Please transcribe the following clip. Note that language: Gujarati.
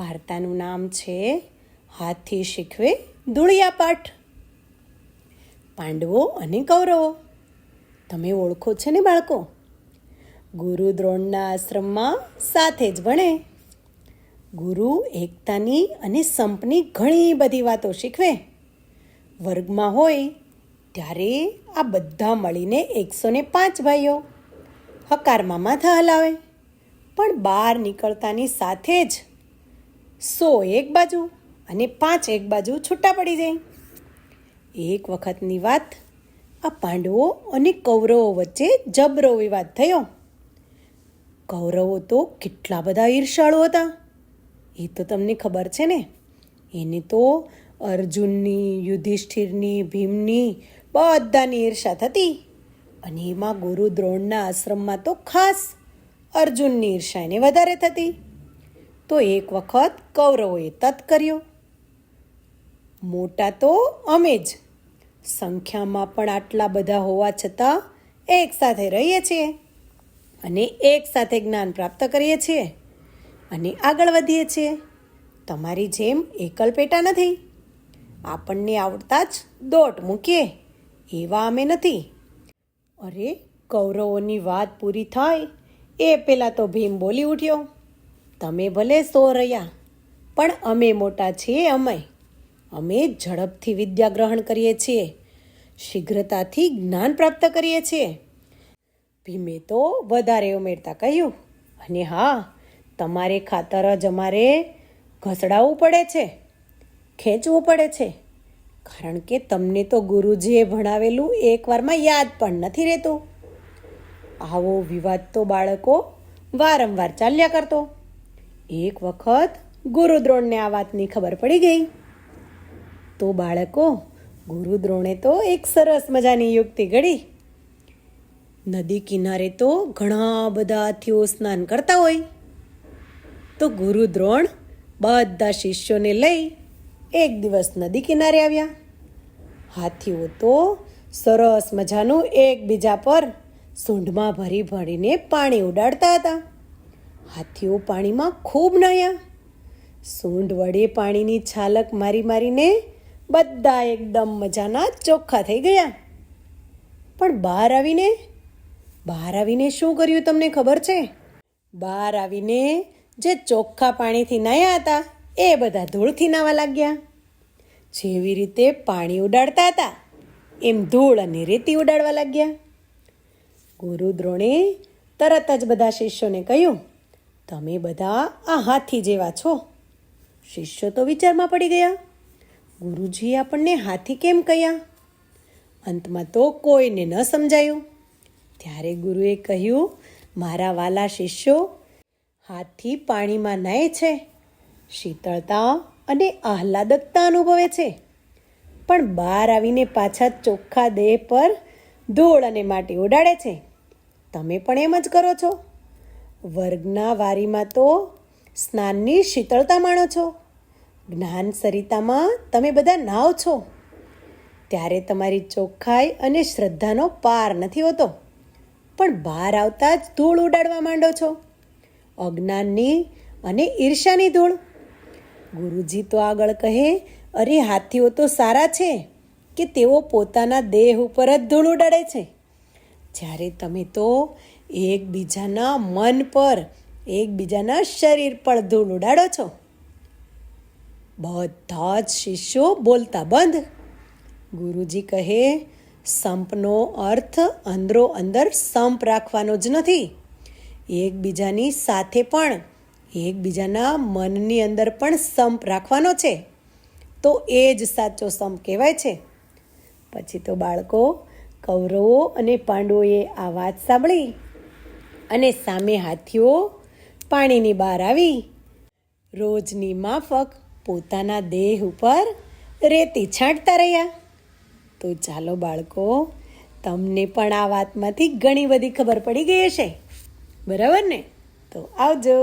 વાર્તાનું નામ છે હાથી શીખવે ધૂળિયા પાઠ. પાંડવો અને કૌરવો, તમે ઓળખો છો ને બાળકો? ગુરુ દ્રોણના આશ્રમમાં સાથે જ ભણે. ગુરુ એકતાની અને સંપની ઘણી બધી વાતો શીખવે. વર્ગમાં હોય ત્યારે આ બધા મળીને એકસો ને પાંચ ભાઈઓ હકારમાં માથા હલાવે. પણ બહાર નીકળતાની સાથે જ સો એક બાજુ અને પાંચ એક બાજુ છૂટા પડી જાય. એક વખતની વાત આ પાંડવો અને કૌરવો વચ્ચે જબરો વિવાદ થયો. કૌરવો તો કેટલા બધા ઈર્ષાળુ હતા. એ તો તમને ખબર છે ને, એને તો અર્જુનની, યુધિષ્ઠિરની, ભીમની બધાની ઈર્ષા થતી અને એમાં ગુરુ દ્રોણના આશ્રમમાં તો ખાસ અર્જુનની ઈર્ષા એને વધારે થતી. તો એક વખત કૌરવોએ તત કર્યો. મોટા તો અમે જ. સંખ્યામાં પણ આટલા બધા હોવા છતાં એક સાથે રહીએ છીએ અને એક સાથે જ્ઞાન પ્રાપ્ત કરીએ છીએ અને આગળ વધીએ છીએ. તમારી જેમ એકલ પેટા નથી. આપણને આવડતા જ દોટ મૂકીએ, એવા અમે નથી. અરે, કૌરવોની વાત પૂરી થાય એ પહેલાં તો ભીમ બોલી ઉઠ્યો. તમે ભલે સો રહ્યા, પણ અમે મોટા છીએ અમે. અમે ઝડપથી વિદ્યા ગ્રહણ કરીએ છીએ, શીઘ્રતાથી જ્ઞાન પ્રાપ્ત કરીએ છીએ. ભીમે તો વધારે ઉમેરતા કહ્યું, અને હા, તમારે ખાતર જ અમારે ઘસડાવવું પડે છે, ખેંચવું પડે છે. કારણ કે તમને તો ગુરુજીએ ભણાવેલું એકવારમાં યાદ પણ નથી રહેતું. આવો વિવાદ તો બાળકો વારંવાર ચાલ્યા કરતો. એક વખત ગુરુદ્રોણને આ વાતની ખબર પડી ગઈ. તો બાળકો, ગુરુદ્રોણે તો એક સરસ મજાની યુક્તિ ઘડી. નદી કિનારે તો ઘણા બધા હાથીઓ સ્નાન કરતા હોય. તો ગુરુદ્રોણ બધા શિષ્યોને લઈ એક દિવસ નદી કિનારે આવ્યા. હાથીઓ તો સરસ મજાનું એકબીજા પર સૂંઢમાં ભરી ભરીને પાણી ઉડાડતા હતા. હાથીઓ પાણીમાં ખૂબ નાયા. સૂંઢ વડે પાણીની છાલક મારી મારીને બધા એકદમ મજાના ચોખ્ખા થઈ ગયા. પણ બહાર આવીને બહાર આવીને શું કર્યું તમને ખબર છે? બહાર આવીને જે ચોખ્ખા પાણીથી નાહ્યા હતા, એ બધા ધૂળથી નાવા લાગ્યા. જેવી રીતે પાણી ઉડાડતા હતા, એમ ધૂળ અને રેતી ઉડાડવા લાગ્યા. ગુરુ દ્રોણે તરત જ બધા શિષ્યોને કહ્યું તમે બધા આ હાથી જેવા છો. શિષ્યો તો વિચારમાં પડી ગયા. ગુરુજીએ આપણને હાથી કેમ કહ્યા અંતમાં તો કોઈને ન સમજાયું. ત્યારે ગુરુએ કહ્યું, મારા વાલા શિષ્યો, હાથી પાણીમાં નાય છે, શીતળતા અને આહલાદકતા અનુભવે છે. પણ બહાર આવીને પાછા ચોખ્ખા દેહ પર ધૂળ અને માટી ઉડાડે છે. તમે પણ એમ જ કરો છો. વર્ગના વારીમાં તો સ્નાનની શીતળતા માણો છો. જ્ઞાન સરિતામાં તમે બધા નાવ છો. ત્યારે તમારી ચોખ્ખાઈ અને શ્રદ્ધાનો પાર નથી હોતો. પણ બહાર આવતા જ ધૂળ ઉડાડવા માંડો છો. અજ્ઞાનની અને ઈર્ષાની ધૂળ. ગુરુજી તો આગળ કહે, અરે, હાથીઓ તો સારા છે કે તેઓ પોતાના દેહ ઉપર જ ધૂળ ઉડાડે છે. જ્યારે તમે તો એકબીજાના મન પર, એકબીજાના શરીર પર ધૂળ ઉડાડો છો. બધા જ શિષ્યો બોલતા બંધ. ગુરુજી કહે, સંપનો અર્થ અંદરો અંદર સંપ રાખવાનો જ નથી. એકબીજાની સાથે પણ, એકબીજાના મનની અંદર પણ સંપ રાખવાનો છે. તો એ જ સાચો સંપ કહેવાય છે. પછી તો બાળકો કૌરવો અને પાંડવોએ આ વાત સાંભળી અને સામે હાથીઓ પાણીની બહાર આવી. રોજની માફક પોતાના દેહ ઉપર રેતી છાંટતા રહ્યા. તો ચાલો બાળકો, તમને પણ આ વાતમાંથી ઘણી બધી ખબર પડી ગઈ હશે. બરાબર ને? તો આવજો.